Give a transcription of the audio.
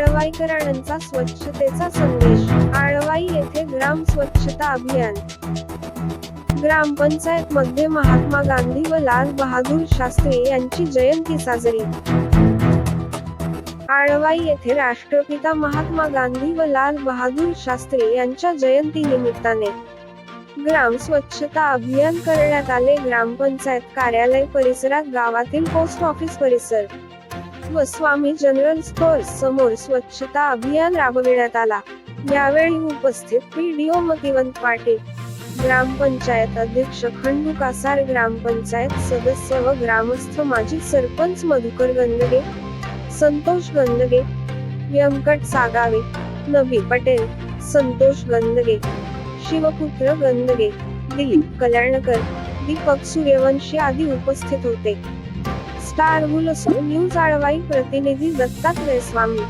आळवाईकरांचा स्वच्छतेचा संदेश. आळवाई येथे ग्राम स्वच्छता अभियान. ग्रामपंचायत मध्ये महात्मा गांधी व लाल बहादूर शास्त्री यांची जयंती साजरी. आळवाई येथे राष्ट्रपिता महात्मा गांधी व लाल बहादूर शास्त्री यांच्या जयंती निमित्ताने ग्राम स्वच्छता अभियान करण्यात आले. ग्रामपंचायत कार्यालय परिसरात गावातील पोस्ट ऑफिस परिसर. व स्वामी जनरल स्टोअर्स समोर स्वच्छता अभियान राबविण्यात आला. यावेळी उपस्थित पीडीओ मतिवंत पाटील ग्रामपंचायत अध्यक्ष खंडू कासार ग्रामपंचायत सदस्य व ग्रामस्थ माजी सरपंच मधुकर गंदगे संतोष गंदगे व्यंकट सागावे नबी पटेल संतोष गंदगे शिवपुत्र गंदगे दिलीप कल्याणकर दीपक सूर्यवंशी आदी उपस्थित होते. स्टार बुलसू न्यूज आळवाई प्रतिनिधी दत्तात्रय स्वामी.